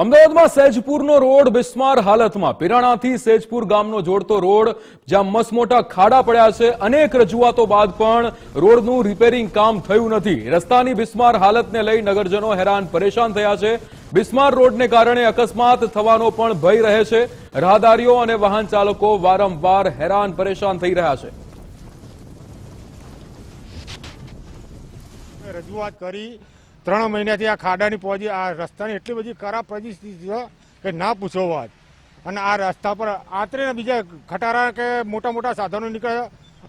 અમદાવાદમાં સૈજપુરનો રોડ બિસ્માર હાલતમાં. પિરાણાથી સૈજપુર ગામનો જોડતો રોડ, જ્યાં મસમોટા ખાડા પડ્યા છે, અનેક રજૂઆતો બાદ પણ રોડનું રિપેરિંગ કામ થયું નથી. રસ્તાની બિસ્માર હાલતને લઈ નગરજનો હેરાન પરેશાન થયા છે. બિસ્માર રોડને કારણે અકસ્માત થવાનો પણ ભય રહે છે. રાહદારીઓ અને વાહન ચાલકો વારંવાર હેરાન પરેશાન થઈ રહ્યા છે. રજૂઆત કરી ત્રણ મહિનાથી આ ખાડાની પહોંચી આ રસ્તાની એટલી બધી ખરાબ પરિસ્થિતિ છે કે ના પૂછો વાત. અને આ રસ્તા પર આતરેને બીજા ખટારા કે મોટા મોટા સાધનો નીકળે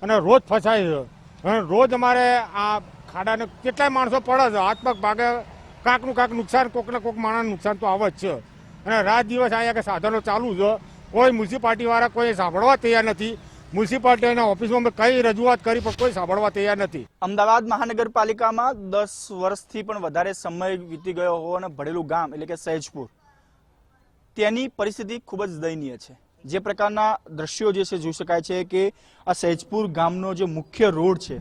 અને રોજ ફસાય છે. અને રોજ અમારે આ ખાડાને કેટલાય માણસો પડે છે. હાથ ભાગે, કાંકનું કાંક નુકસાન, કોકને કોક માણસને નુકસાન તો આવે જ છે. અને રાત દિવસ અહીંયા કે સાધનો ચાલુ છે. કોઈ મ્યુનિસિપાલિટીવાળા કોઈ સાંભળવા તૈયાર નથી. મ્યુનિસિપાલિટીના ઓફિસમાં અમે કઈ રજૂઆત કરી પણ કોઈ સાંભળવા તૈયાર નથી. અમદાવાદ મહાનગરપાલિકામાં દસ વર્ષથી પણ વધારે સમય વીતી ગયો હોવાનું ભળેલું ગામ એટલે કે સહેજપુર, તેની પરિસ્થિતિ ખૂબ જ દયનીય છે. જે પ્રકારના દ્રશ્યો જે છે જોઈ શકાય છે કે આ સહેજપુર ગામનો જે મુખ્ય રોડ છે,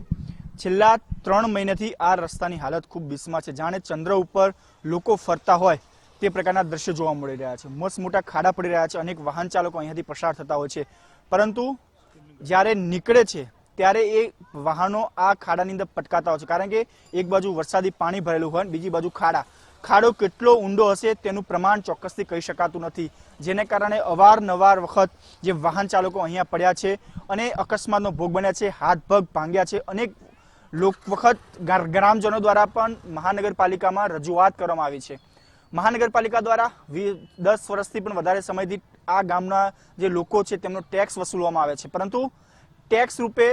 છેલ્લા ત્રણ મહિનાથી આ રસ્તાની હાલત ખૂબ બિસ્માર છે. જાણે ચંદ્ર ઉપર લોકો ફરતા હોય તે પ્રકારના દ્રશ્યો જોવા મળી રહ્યા છે. મસ્ત મોટા ખાડા પડી રહ્યા છે. અનેક વાહન ચાલકો અહીંયાથી પસાર થતા હોય છે. પરંતુ જ્યારે નીકળે છે, ત્યારે એ વાહનો આ ખાડાની અંદર પટકાતા હોય છે. કારણ કે એક બાજુ વરસાદી પાણી ભરેલું હોય બીજી બાજુ ખાડા. ખાડો કેટલો ઊંડો હશે તેનું પ્રમાણ ચોક્કસથી કહી શકાતું નથી. જેને કારણે અવારનવાર વખત જે વાહન ચાલકો અહીંયા પડ્યા છે અને અકસ્માતનો ભોગ બન્યા છે, હાથ પગ ભાંગ્યા છે. અનેક લોક વખત ગ્રા- ગ્રામજનો દ્વારા પણ મહાનગરપાલિકામાં રજૂઆત કરવામાં આવી છે. મહાનગરપાલિકા દ્વારા દસ વર્ષથી પણ વધારે સમયથી આ ગામના જે લોકો છે તેમનો ટેક્સ વસૂલવામાં આવે છે. પરંતુ ટેક્સ રૂપે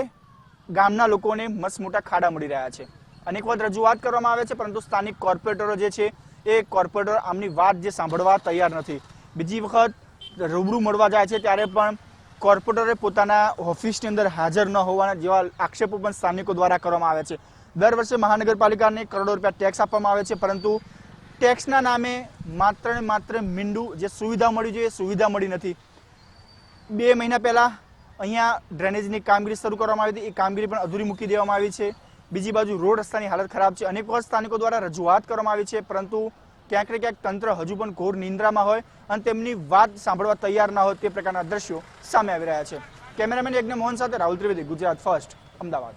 ગામના લોકોને મસ્ત મોટા ખાડા મળી રહ્યા છે. અનેક વખત રજૂઆત કરવામાં આવે છે, પરંતુ સ્થાનિક કોર્પોરેટરો જે છે, એ કોર્પોરેટર આમની વાત જે સાંભળવા તૈયાર નથી. બીજી વખત રૂબરૂ મળવા જાય છે, ત્યારે પણ કોર્પોરેટરે પોતાના ઓફિસની અંદર હાજર ન હોવાના જેવા આક્ષેપો પણ સ્થાનિકો દ્વારા કરવામાં આવે છે. દર વર્ષે મહાનગરપાલિકાને કરોડો રૂપિયા ટેક્સ આપવામાં આવે છે, પરંતુ ટેક્સના નામે માત્ર ને માત્ર મીંડું જે સુવિધા મળી જોઈએ એ સુવિધા મળી નથી. બે મહિના પહેલાં અહીંયા ડ્રેનેજની કામગીરી શરૂ કરવામાં આવી હતી. એ કામગીરી પણ અધૂરી મૂકી દેવામાં આવી છે. બીજી બાજુ રોડ રસ્તાની હાલત ખરાબ છે. અનેક વખત સ્થાનિકો દ્વારા રજૂઆત કરવામાં આવી છે, પરંતુ ક્યાંક ને ક્યાંક તંત્ર હજુ પણ ઘોર નિંદ્રામાં હોય અને તેમની વાત સાંભળવા તૈયાર ના હોય તે પ્રકારના દ્રશ્યો સામે આવી રહ્યા છે. કેમેરામેન યજ્ઞ મોહન સાથે રાહુલ ત્રિવેદી, ગુજરાત ફર્સ્ટ, અમદાવાદ.